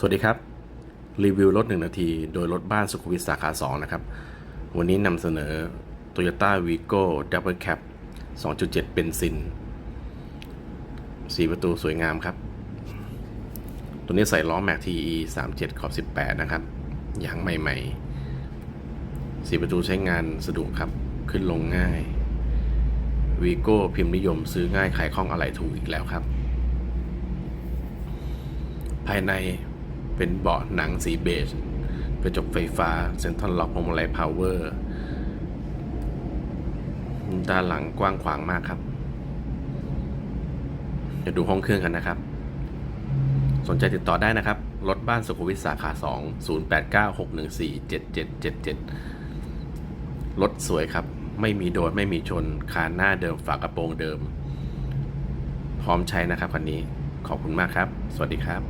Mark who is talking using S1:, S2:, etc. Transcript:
S1: สวัสดีครับ รีวิวรถ 1 นาที โดยรถบ้านสุขุมวิทสาขา 2 นะครับ วันนี้นำเสนอ Toyota Vigo Double Cab 2.7 เบนซินสีประตูสวยงามครับ ตัวนี้ใส่ล้อแม็ก TE 37 ขอบ 18 นะครับยางใหม่ๆสีประตูใช้งานสะดวกครับ ขึ้นลงง่าย Vigo พิมพ์นิยมซื้อง่ายขายคล่องอะไรถูกอีกแล้วครับภายใน เป็นเบาะหนังสีเบจกระจกไฟฟ้าเซ็นทรัลล็อกพวงมาลัยพาวเวอร์ด้านหลังกว้างขวางมากครับจะดูห้องเครื่องกันนะครับ สนใจติดต่อได้นะครับ รถบ้านสุขุมวิทสาขา 2 0896147777 รถสวยครับ ไม่มีโดนไม่มีชนคานหน้าเดิมฝากระโปรงเดิม พร้อมใช้นะครับคันนี้ขอบคุณมากครับ สวัสดีครับ